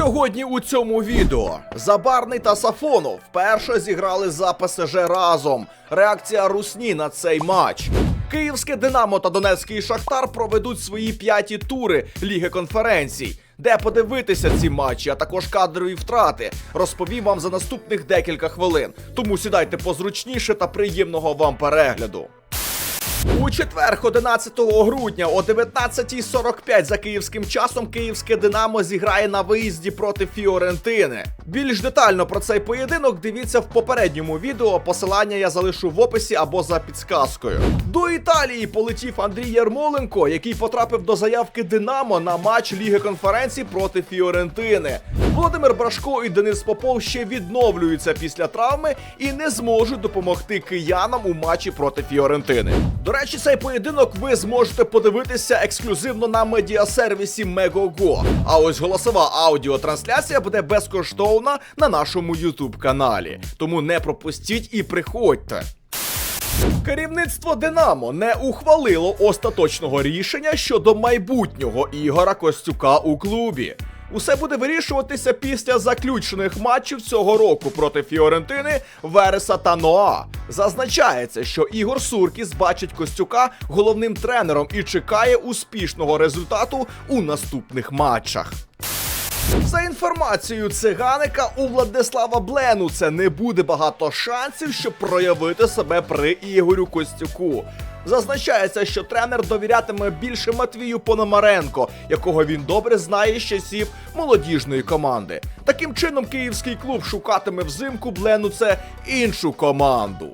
Сьогодні у цьому відео Забарний та Сафонов вперше зіграли за ПСЖ разом. Реакція Русні на цей матч. Київське Динамо та Донецький Шахтар проведуть свої п'яті тури Ліги конференцій. Де подивитися ці матчі, а також кадрові втрати, розповім вам за наступних декілька хвилин. Тому сідайте позручніше та приємного вам перегляду. У четвер, 11 грудня о 19.45 за київським часом київське Динамо зіграє на виїзді проти Фіорентини. Більш детально про цей поєдинок дивіться в попередньому відео. Посилання я залишу в описі або за підсказкою. До Італії полетів Андрій Ярмоленко, який потрапив до заявки Динамо на матч Ліги конференцій проти Фіорентини. Володимир Брашко і Денис Попов ще відновлюються після травми і не зможуть допомогти киянам у матчі проти Фіорентини. До речі, цей поєдинок ви зможете подивитися ексклюзивно на медіасервісі Megogo. А ось голосова аудіотрансляція буде безкоштовна на нашому YouTube каналі. Тому не пропустіть і приходьте. Керівництво Динамо не ухвалило остаточного рішення щодо майбутнього Ігора Костюка у клубі. Усе буде вирішуватися після заключених матчів цього року проти Фіорентини, Вереса та Ноа. Зазначається, що Ігор Суркіс бачить Костюка головним тренером і чекає успішного результату у наступних матчах. За інформацією циганика, у Владислава Бленуце не буде багато шансів, щоб проявити себе при Ігорю Костюку. Зазначається, що тренер довірятиме більше Матвію Пономаренко, якого він добре знає з часів молодіжної команди. Таким чином, київський клуб шукатиме взимку Бленуце іншу команду.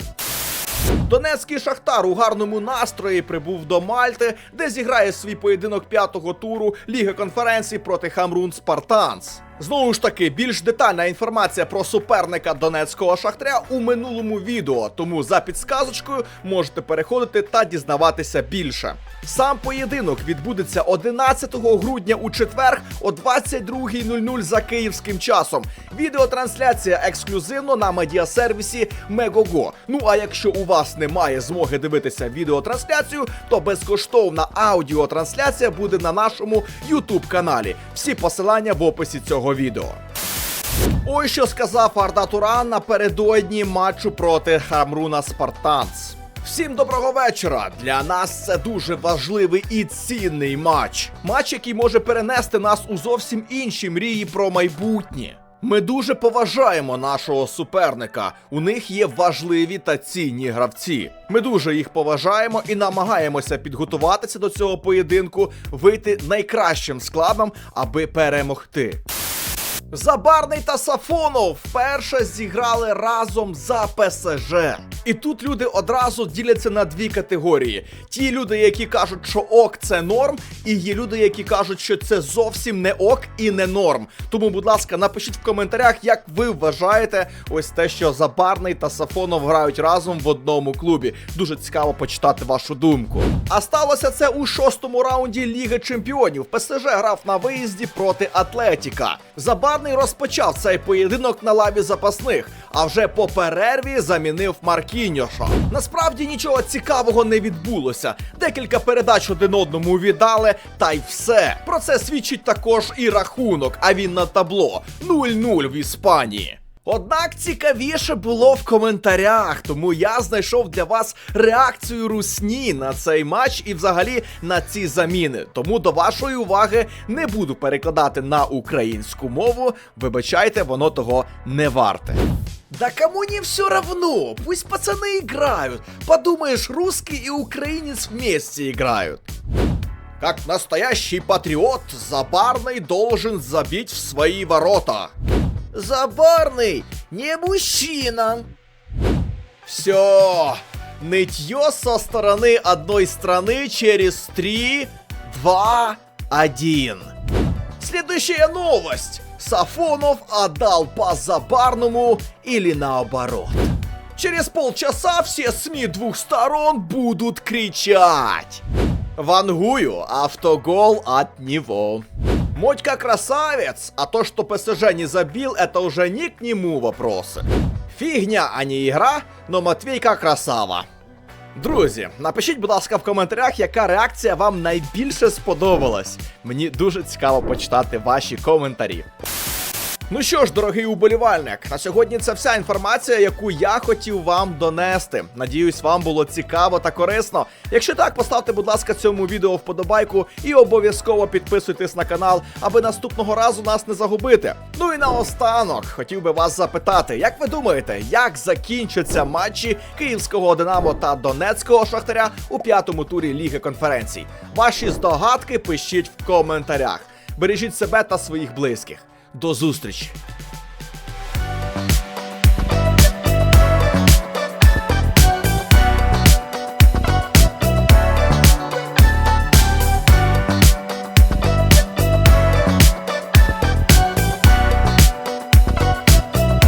Донецький шахтар у гарному настрої прибув до Мальти, де зіграє свій поєдинок п'ятого туру Ліги конференції проти Хамрун Спартанс. Знову ж таки, більш детальна інформація про суперника донецького шахтаря у минулому відео, тому за підсказочкою можете переходити та дізнаватися більше. Сам поєдинок відбудеться 11 грудня у четвер о 22.00 за київським часом. Відеотрансляція ексклюзивно на медіасервісі Megogo. Ну а якщо у вас немає змоги дивитися відеотрансляцію, то безкоштовна аудіотрансляція буде на нашому YouTube каналі. Всі посилання в описі цього відео. Ось що сказав Арда Туран напередодні матчу проти Хамруна Спартанц. Всім доброго вечора! Для нас це дуже важливий і цінний матч. Матч, який може перенести нас у зовсім інші мрії про майбутнє. Ми дуже поважаємо нашого суперника. У них є важливі та цінні гравці. Ми дуже їх поважаємо і намагаємося підготуватися до цього поєдинку, вийти найкращим складом, аби перемогти. Забарний та Сафонов вперше зіграли разом за ПСЖ. І тут люди одразу діляться на дві категорії: ті люди, які кажуть, що ок це норм, і є люди, які кажуть, що це зовсім не ок і не норм. Тому, будь ласка, напишіть в коментарях, як ви вважаєте ось те, що Забарний та Сафонов грають разом в одному клубі. Дуже цікаво почитати вашу думку. А сталося це у шостому раунді Ліги Чемпіонів. ПСЖ грав на виїзді проти Атлетіка. Забарний розпочав цей поєдинок на лаві запасних, а вже по перерві замінив Маркіньоша. Насправді нічого цікавого не відбулося. Декілька передач один одному віддали, та й все. Про це свідчить також і рахунок, а він на табло 0-0 в Іспанії. Однак цікавіше було в коментарях, тому я знайшов для вас реакцію русні на цей матч і взагалі на ці заміни. Тому до вашої уваги не буду перекладати на українську мову. Вибачайте, воно того не варте. Да кому не все равно, пусть пацаны играют. Подумаешь, русский и украинец вместе играют. Как настоящий патриот, Забарный должен забить в свои ворота. Забарный не мужчина. Все. Нытье со стороны одной страны через 3, 2, 1. Следующая новость. Сафонов отдал пас Забарному или наоборот. Через полчаса все СМИ двух сторон будут кричать. Вангую, автогол от него. Мотька красавец, а то, что ПСЖ не забил, это уже не к нему вопросы. Фігня, а не ігра, но Матвійка красава. Друзі, напишіть, будь ласка, в коментарях, яка реакція вам найбільше сподобалась. Мені дуже цікаво почитати ваші коментарі. Ну що ж, дорогий уболівальник, на сьогодні це вся інформація, яку я хотів вам донести. Надіюсь, вам було цікаво та корисно. Якщо так, поставте, будь ласка, цьому відео вподобайку і обов'язково підписуйтесь на канал, аби наступного разу нас не загубити. Ну і наостанок хотів би вас запитати, як ви думаєте, як закінчаться матчі київського Динамо та Донецького Шахтаря у п'ятому турі Ліги конференцій? Ваші здогадки пишіть в коментарях. Бережіть себе та своїх близьких. До зустрічі!